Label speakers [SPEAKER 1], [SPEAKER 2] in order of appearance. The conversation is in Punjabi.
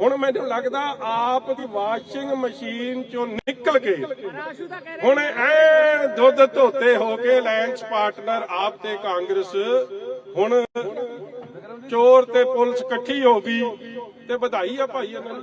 [SPEAKER 1] ਹੁਣ ਮੈਨੂੰ ਲੱਗਦਾ ਆਪ ਦੀ ਵਾਸ਼ਿੰਗ ਮਸ਼ੀਨ ਚੋਂ ਨਿਕਲ ਕੇ ਹੁਣ ਐ ਦੁੱਧ ਧੋਤੇ ਹੋ ਕੇ ਅਲਾਈਅੰਸ ਪਾਰਟਨਰ ਆਪ ਤੇ ਕਾਂਗਰਸ, ਹੁਣ ਚੋਰ ਤੇ ਪੁਲਿਸ ਇਕੱਠੀ ਹੋ ਗਈ ਤੇ ਵਧਾਈ ਆ ਭਾਈ ਇਹਨਾਂ ਨੂੰ।